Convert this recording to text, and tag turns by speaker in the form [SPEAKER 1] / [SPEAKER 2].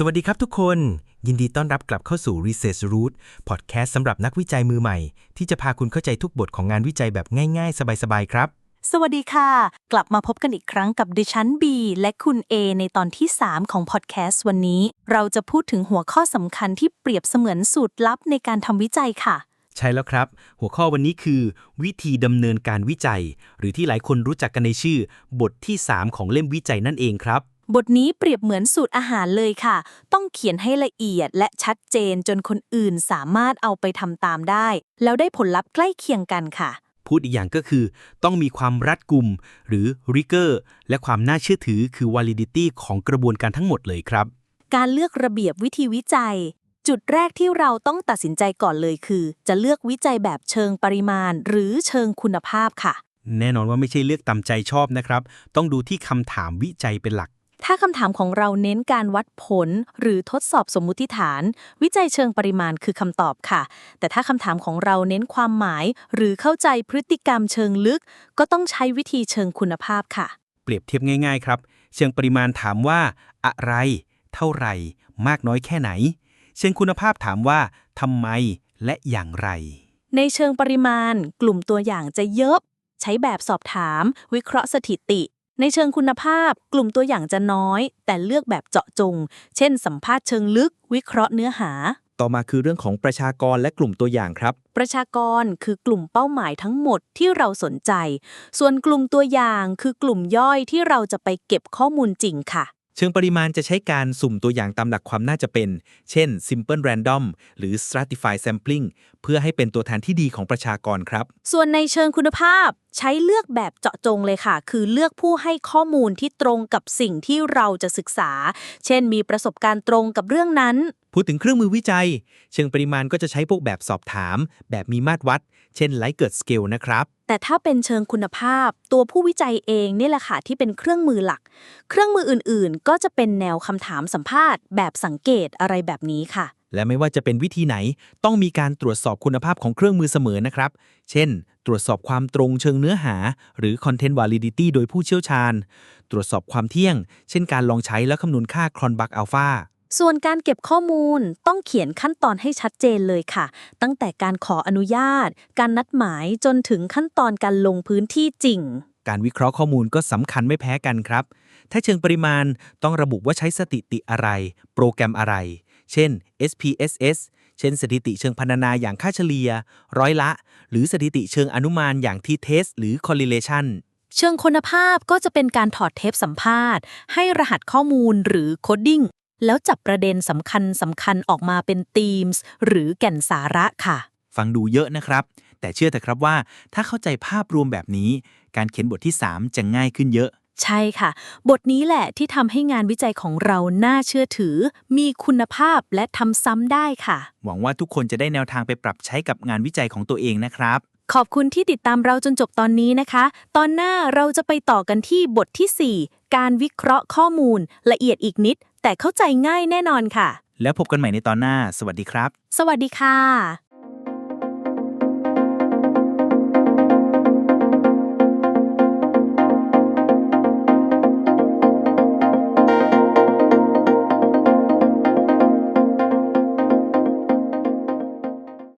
[SPEAKER 1] สวัสดีครับทุกคน ยินดีต้อนรับกลับเข้าสู่ Research Root พอดแคสต์สำหรับนักวิจัยมือใหม่ ที่จะพาคุณเข้าใจทุกบทของงานวิจัยแบบง่าย ๆ สบาย ๆ ครับ
[SPEAKER 2] สวัสดีค่ะ กลับมาพบกันอีกครั้งกับดิฉัน B และคุณ A ในตอนที่ 3 ของพอดแคสต์วันนี้ เราจะพูดถึงหัวข้อสำคัญที่เปรียบเสมือนสูตรลับในการทำวิจัยค่ะ
[SPEAKER 1] ใช่แล้วครับ หัวข้อวันนี้คือ วิธีดำเนินการวิจัย หรือที่หลายคนรู้จักกันในชื่อ บทที่ 3 ของเล่มวิจัยนั่นเองครับ
[SPEAKER 2] บทนี้เปรียบเหมือนสูตรอาหารเลยค่ะ ต้องเขียนให้ละเอียดและชัดเจนจนคนอื่นสามารถเอาไปทำตามได้ แล้วได้ผลลัพธ์ใกล้เคียงกันค่ะ
[SPEAKER 1] พูดอีกอย่างก็คือ ต้องมีความรัดกุม หรือ rigor และความน่าเชื่อถือคือ validity ของกระบวนการทั้งหมดเลยครับ
[SPEAKER 2] การเลือกระเบียบวิธีวิจัย จุดแรกที่เราต้องตัดสินใจก่อนเลยคือ จะเลือกวิจัยแบบเชิงปริมาณ หรือเชิงคุณภาพค่ะ
[SPEAKER 1] แน่นอนว่าไม่ใช่เลือกตามใจชอบนะครับ ต้องดูที่คำถามวิจัยเป็นหลัก
[SPEAKER 2] ถ้าคำถามของเราเน้นการวัดผล หรือทดสอบสมมุติฐาน วิจัยเชิงปริมาณคือคำตอบค่ะ แต่ถ้าคำถามของเราเน้นความหมาย หรือเข้าใจพฤติกรรมเชิงลึก ก็ต้องใช้วิธีเชิงคุณภาพค่ะ
[SPEAKER 1] เปรียบเทียบง่าย ๆ ครับ เชิงปริมาณถามว่า อะไร เท่าไหร่ มากน้อยแค่ไหน เชิงคุณภาพถามว่าทำไมและอย่างไร
[SPEAKER 2] ในเชิงปริมาณ กลุ่มตัวอย่างจะเยอะ ใช้แบบสอบถาม วิเคราะห์สถิติ ในเชิงคุณภาพ กลุ่มตัวอย่างจะน้อย แต่เลือกแบบเจาะจง เช่น สัมภาษณ์เชิงลึก วิเคราะห์เนื้อหา
[SPEAKER 3] ต่อมาคือเรื่องของประชากรและกลุ่มตัวอย่างครับ
[SPEAKER 2] ประชากรคือกลุ่มเป้าหมายทั้งหมดที่เราสนใจ ส่วนกลุ่มตัวอย่างคือกลุ่มย่อยที่เราจะไปเก็บข้อมูลจริงค่ะ
[SPEAKER 3] เชิงปริมาณจะใช้การสุ่มตัวอย่างตามหลักความน่าจะเป็น เช่น simple random หรือ stratified sampling เพื่อให้เป็นตัวแทนที่ดีของประชากรครับ
[SPEAKER 2] ส่วนในเชิงคุณภาพ ใช้เลือกแบบเจาะจงเลยค่ะ คือเลือกผู้ให้ข้อมูลที่ตรงกับสิ่งที่เราจะศึกษา เช่น มีประสบการณ์ตรงกับเรื่องนั้น
[SPEAKER 3] พูดถึงเครื่องมือวิจัย เชิงปริมาณก็จะใช้พวกแบบสอบถาม แบบมีมาตรวัด เช่น Likert scale นะครับ
[SPEAKER 2] แต่ถ้าเป็นเชิงคุณภาพ ตัวผู้วิจัยเองนี่แหละค่ะที่เป็นเครื่องมือหลัก เครื่องมืออื่นๆ ก็จะเป็นแนวคำถามสัมภาษณ์ แบบสังเกตอะไรแบบนี้ค่ะ
[SPEAKER 3] และไม่ว่าจะเป็นวิธีไหน ต้องมีการตรวจสอบคุณภาพของเครื่องมือเสมอนะครับ เช่น ตรวจสอบความตรงเชิงเนื้อหา หรือ content validity โดยผู้เชี่ยวชาญ ตรวจสอบความเที่ยง เช่นการลองใช้และคำนวณค่า cronbach alpha
[SPEAKER 2] ส่วนการเก็บข้อมูลต้องเขียนขั้นตอนให้ชัดเจนเลยค่ะ ตั้งแต่การขออนุญาต การนัดหมายจนถึงขั้นตอนการลงพื้นที่จริง
[SPEAKER 3] การวิเคราะห์ข้อมูลก็สำคัญไม่แพ้กันครับ ถ้าเชิงปริมาณต้องระบุว่าใช้สถิติอะไร โปรแกรมอะไร เช่น SPSS เช่นสถิติเชิงพรรณนาอย่างค่าเฉลี่ย ร้อยละ หรือสถิติเชิงอนุมานอย่าง t-test หรือ correlation
[SPEAKER 2] เชิงคุณภาพก็จะเป็นการถอดเทปสัมภาษณ์ ให้รหัสข้อมูลหรือโคดดิ้งแล้วจับประเด็นสำคัญสำคัญออกมาเป็น themes หรือแก่นสาระค่ะ
[SPEAKER 3] ฟังดูเยอะนะครับ แต่เชื่อเถอะครับว่าถ้าเข้าใจภาพรวมแบบนี้ การเขียนบทที่ 3 จะง่ายขึ้นเยอะ
[SPEAKER 2] ใช่ค่ะ บทนี้แหละที่ทำให้งานวิจัยของเราน่าเชื่อถือ มีคุณภาพและทำซ้ำได้ค่ะ
[SPEAKER 3] หวังว่าทุกคนจะได้แนวทางไปปรับใช้กับงานวิจัยของตัวเองนะครับ
[SPEAKER 2] ขอบคุณที่ติดตามเราจนจบตอนนี้นะคะ ตอนหน้าเราจะไปต่อกันที่บททีสี่4 การวิเคราะห์ข้อมูล ละเอียดอีกนิด แต่เข้าใจง่ายแน่นอนค่ะ
[SPEAKER 3] แล้วพบกันใหม่ในตอนหน้า สวัสดีครับ
[SPEAKER 2] สวัสดีค่ะ